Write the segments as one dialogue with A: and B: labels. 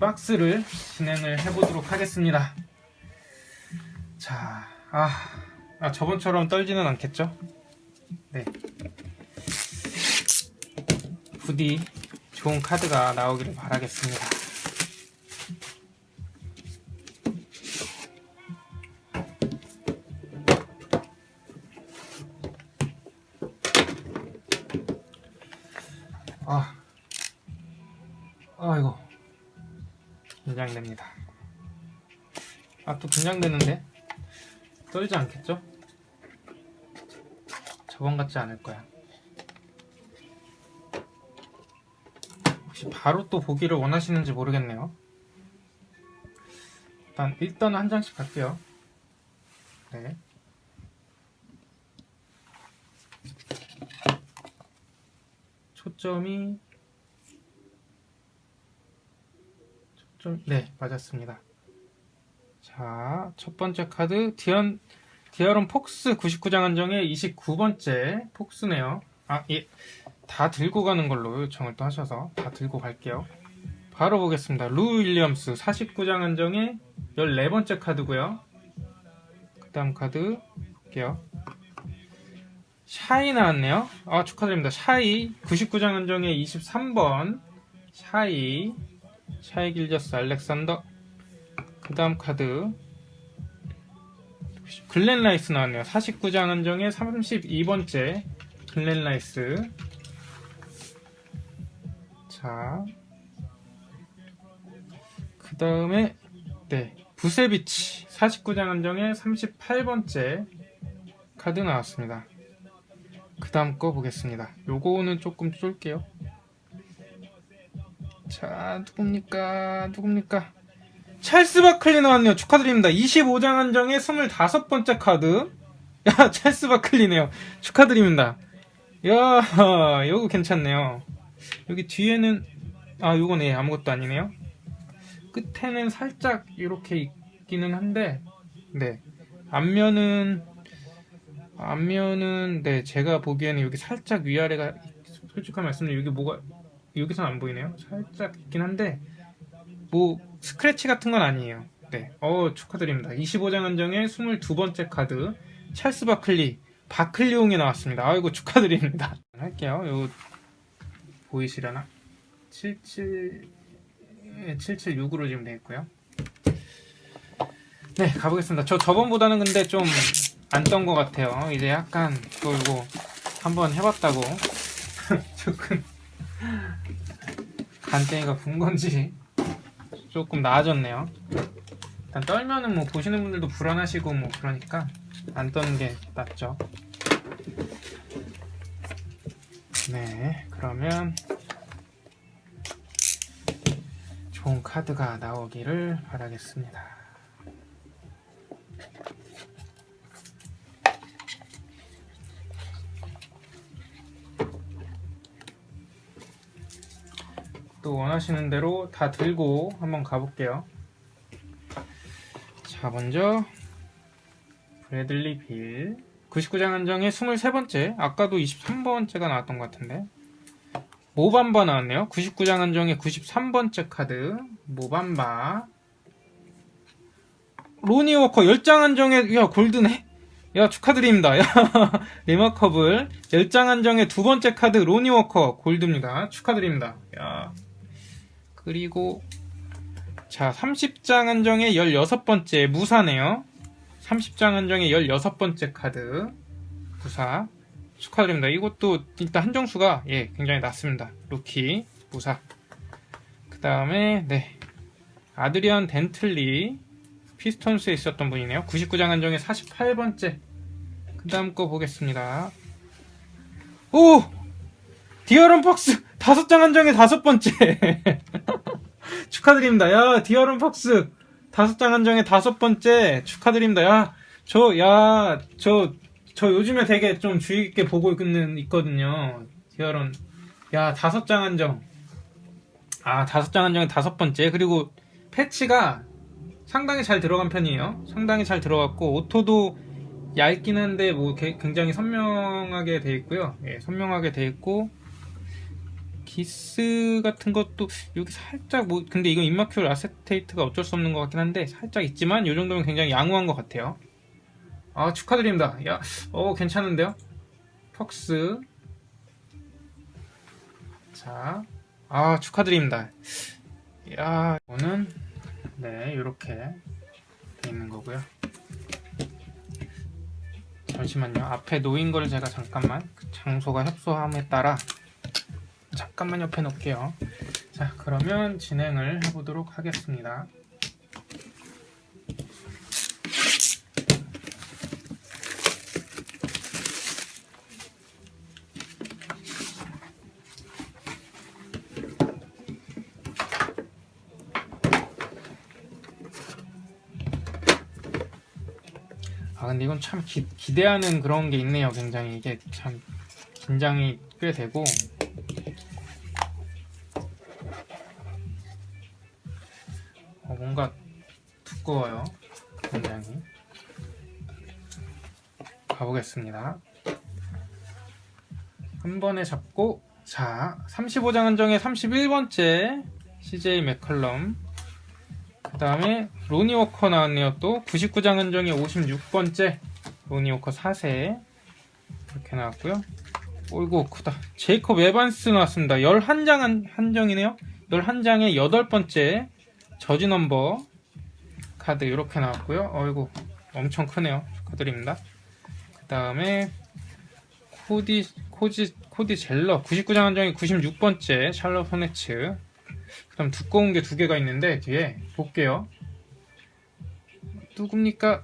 A: 박스를 진행을 해보도록 하겠습니다. 자, 아, 아, 저번처럼 떨지는 않겠죠? 네. 부디 좋은 카드가 나오기를 바라겠습니다. 아, 아이고, 긴장됩니다. 아, 또 긴장되는데? 떨지 않겠죠? 저번 같지 않을 거야. 혹시 바로 또 보기를 원하시는지 모르겠네요. 일단, 일단 한 장씩 갈게요. 네. 초점이 초점 네 맞았습니다. 자, 첫 번째 카드 디언 디아론 폭스 99장 한정의 29번째 폭스네요. 아, 예. 다 들고 가는 걸로 요청을 또 하셔서 다 들고 갈게요. 바로 보겠습니다. 루 윌리엄스 49장 한정의 14번째 카드고요. 그 다음 카드 볼게요. 샤이 나왔네요. 아, 축하드립니다. 샤이 99장 한정의 23번 샤이 샤이 길저스 알렉산더 그 다음 카드 글렌 라이스 나왔네요. 49장 한정의 32번째 글렌 라이스 자, 그 다음에 네 부세비치 49장 한정의 38번째 카드 나왔습니다. 그 다음 거 보겠습니다. 요거는 조금 쏠게요. 자, 누굽니까? 누굽니까? 찰스 바클리 나왔네요. 축하드립니다. 25장 한정의 25번째 카드. 야, 찰스 바클리네요. 축하드립니다. 야, 요거 괜찮네요. 여기 뒤에는, 아, 요거는 예, 아무것도 아니네요. 끝에는 살짝 이렇게 있기는 한데, 네. 앞면은, 앞면은, 네, 제가 보기에는 여기 살짝 위아래가, 솔직한 말씀드리면 여기 뭐가, 여기선 안 보이네요. 살짝 있긴 한데, 뭐, 스크래치 같은 건 아니에요. 네. 어, 축하드립니다. 25장 한정의 22번째 카드, 찰스 바클리, 바클리용이 나왔습니다. 아이고, 축하드립니다. 할게요. 요, 보이시려나? 77, 776으로 지금 돼 있고요. 네, 가보겠습니다. 저 저번보다는 근데 좀 안 떤 것 같아요. 이제 약간 또 이거 한번 해봤다고 조금 간땡이가 군 건지 조금 나아졌네요. 일단 떨면은 뭐 보시는 분들도 불안하시고 뭐 그러니까 안 떠는 게 낫죠. 네, 그러면 좋은 카드가 나오기를 바라겠습니다. 또 원하시는 대로 다 들고 한번 가볼게요. 자, 먼저 브래들리 빌. 99장 한정의 23번째 아까도 23번째가 나왔던 것 같은데. 모밤바 나왔네요. 99장 한정의 93번째 카드. 모밤바. 로니 워커 10장 한정의 야 골드네. 야 축하드립니다. 야 리마커블. 10장 한정의 두 번째 카드 로니 워커 골드입니다. 축하드립니다. 야 그리고 자 30장 한정의 16번째 무사네요. 30장 한정의 16번째 카드. 무사. 축하드립니다. 이것도 일단 한정수가 예 굉장히 낮습니다. 루키 무사. 그 다음에 네. 아드리안 덴틀리 피스톤스에 있었던 분이네요. 99장 한정의 48번째. 그 다음 거 보겠습니다. 오! 디어런 퍽스 다섯 장 한정의 다섯 번째 축하드립니다. 야, 디어런 퍽스 다섯 장 한정의 다섯 번째 축하드립니다. 야, 저, 야, 저, 저 요즘에 되게 좀 주의 깊게 보고 있는, 있거든요. 디어런. 야, 다섯 장 한정. 아, 다섯 장 한정의 다섯 번째. 그리고 패치가 상당히 잘 들어간 편이에요. 상당히 잘 들어갔고, 오토도 얇긴 한데, 뭐, 게- 굉장히 선명하게 돼 있고요. 예, 선명하게 돼 있고, 기스 같은 것도 여기 살짝 뭐 근데 이건 인마큐얼 아세테이트가 어쩔 수 없는 것 같긴 한데 살짝 있지만 이 정도면 굉장히 양호한 것 같아요. 아 축하드립니다. 야, 어 괜찮은데요? 퍽스. 자, 아 축하드립니다. 야, 이거는 네 이렇게 돼 있는 거고요. 잠시만요. 앞에 놓인 걸 제가 잠깐만 그 장소가 협소함에 따라 잠깐만 옆에 놓을게요. 자, 그러면 진행을 해보도록 하겠습니다. 아 근데 이건 참 기, 기대하는 그런 게 있네요 굉장히 이게 참 긴장이 꽤 되고 보겠습니다 한 번에 잡고 자 35장 한정의 31번째 CJ 맥컬럼 그 다음에 로니 워커 나왔네요. 또 99장 한정의 56번째 로니 워커 4세 이렇게 나왔고요. 오이고 크다. 제이콥 에반스 나왔습니다. 11장 한, 한정이네요. 11장의 8번째 저지 넘버 카드 이렇게 나왔고요. 어이고 엄청 크네요. 축하드립니다. 그 다음에 코디 코지 코디 젤러 99장 한정의 96번째 샬럿 호네츠 그다음 두꺼운 게 두 개가 있는데 뒤에 볼게요. 누굽니까?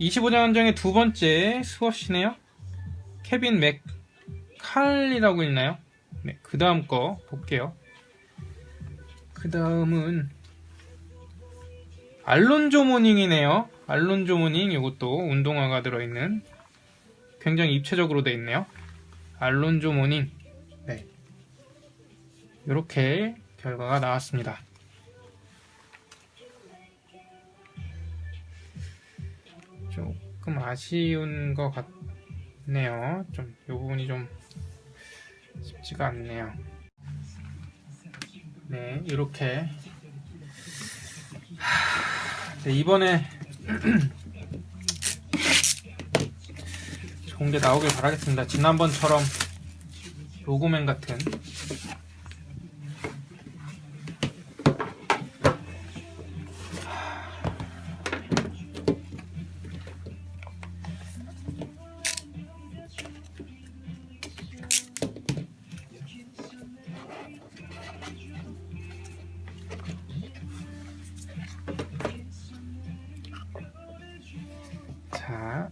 A: 25장 한정의 두 번째 스워시네요. 케빈 맥칼리라고 있나요? 네, 그 다음 거 볼게요. 그 다음은 알론조 모닝이네요. 알론조 모닝 이것도 운동화가 들어있는 굉장히 입체적으로 돼 있네요. 알론조 모닝 네. 이렇게 결과가 나왔습니다. 조금 아쉬운 것 같네요. 좀 이 부분이 좀 쉽지가 않네요. 네, 이렇게 네, 이번에 게 나오길 바라겠습니다. 지난번처럼 로고맨 같은 자,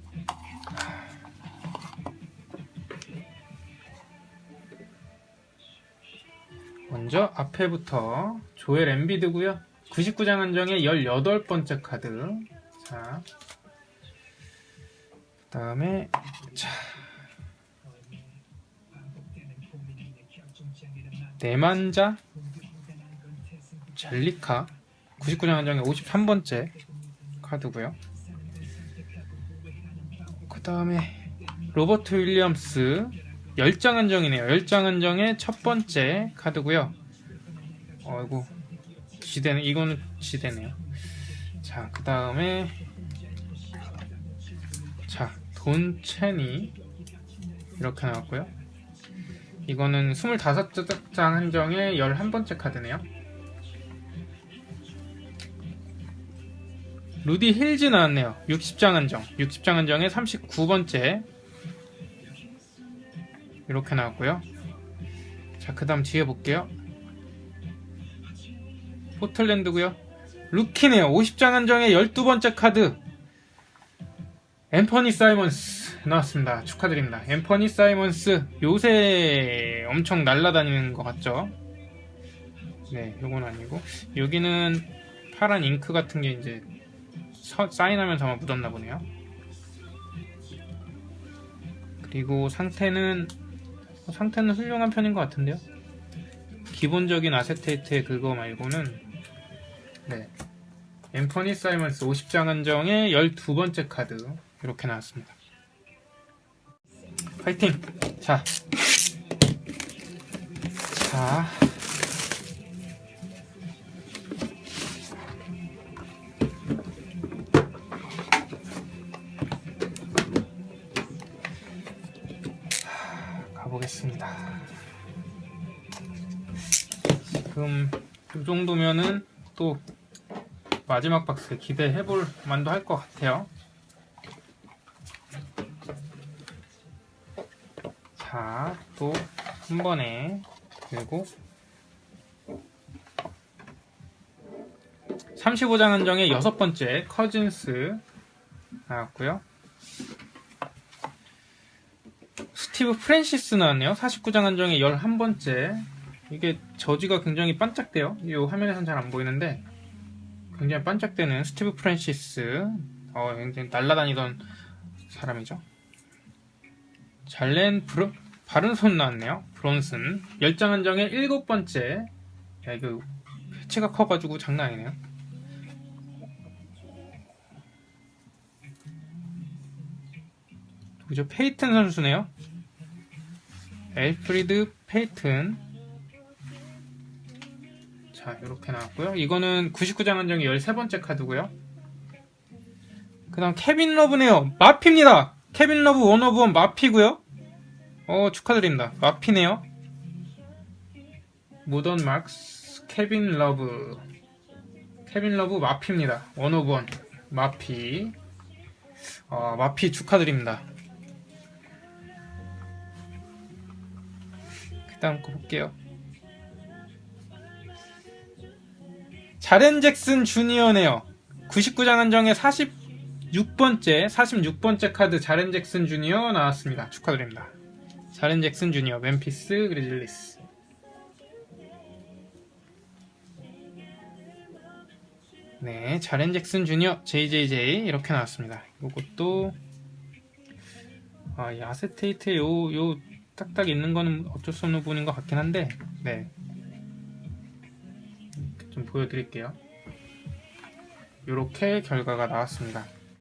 A: 먼저 앞에부터 조엘 엠비드고요. 99장 한정의 18번째 카드. 자, 그 다음에 자, 네만자 젤리카 99장 한정의 53번째 카드고요. 그 다음에 로버트 윌리엄스 10장 한정이네요. 10장 한정의 첫 번째 카드고요. 어이구 지대네 이거는 지대네요. 자, 그 다음에 자, 돈체니 이렇게 나왔고요. 이거는 25장 한정의 11번째 카드네요. 루디 힐즈 나왔네요. 60장 한정. 60장 한정의 39번째. 이렇게 나왔고요. 자, 그 다음 뒤에 볼게요. 포틀랜드고요. 루키네요. 50장 한정의 12번째 카드. 엠퍼니 사이먼스 나왔습니다. 축하드립니다. 엠퍼니 사이먼스 요새 엄청 날라다니는 것 같죠? 네, 요건 아니고 여기는 파란 잉크 같은 게 이제 서- 사인하면서 아마 묻었나 보네요. 그리고 상태는 어, 상태는 훌륭한 편인 것 같은데요. 기본적인 아세테이트의 그거 말고는 네 엠퍼니 사이먼스 50장 한정의 12번째 카드 이렇게 나왔습니다. 파이팅! 자 자. 가보겠습니다. 지금 이 정도면은 또 마지막 박스 기대해 볼 만도 할 것 같아요. 자, 또 한 번에 들고 35장 한정의 여섯 번째 커즌스 나왔고요. 스티브 프랜시스 나왔네요. 49장 한정의 11번째. 이게 저지가 굉장히 반짝대요. 이 화면에선 잘 안 보이는데 굉장히 반짝대는 스티브 프랜시스. 어, 굉장히 날아다니던 사람이죠. 잘렌 브로, 바른손 나왔네요. 브론슨. 열장 한정의 일곱 번째. 야, 이거 해체가 커가지고 장난 아니네요. 누구죠? 페이튼 선수네요. 엘프리드 페이튼. 자, 이렇게 나왔고요. 이거는 99장 한정의 13번째 카드고요. 그 다음 케빈 러브네요. 마피입니다. 케빈 러브 원 오브 원 마피고요. 어, 축하드립니다. 마피네요. 모던 막스 케빈 러브. 케빈 러브 마피입니다. 원 오브 원 마피. 어, 마피 축하드립니다. 다음 거 볼게요. 자렌 잭슨 주니어네요. 99장 한정의 46번째, 46번째 카드 자렌 잭슨 주니어 나왔습니다. 축하드립니다. 자렌 잭슨 주니어, 멤피스 그리즐리스. 네, 자렌 잭슨 주니어, JJJ 이렇게 나왔습니다. 이것도 아, 이 아세테이트에 요, 요 딱딱 있는 거는 어쩔 수 없는 부분인 것 같긴 한데, 네. 좀 보여드릴게요. 이렇게 결과가 나왔습니다.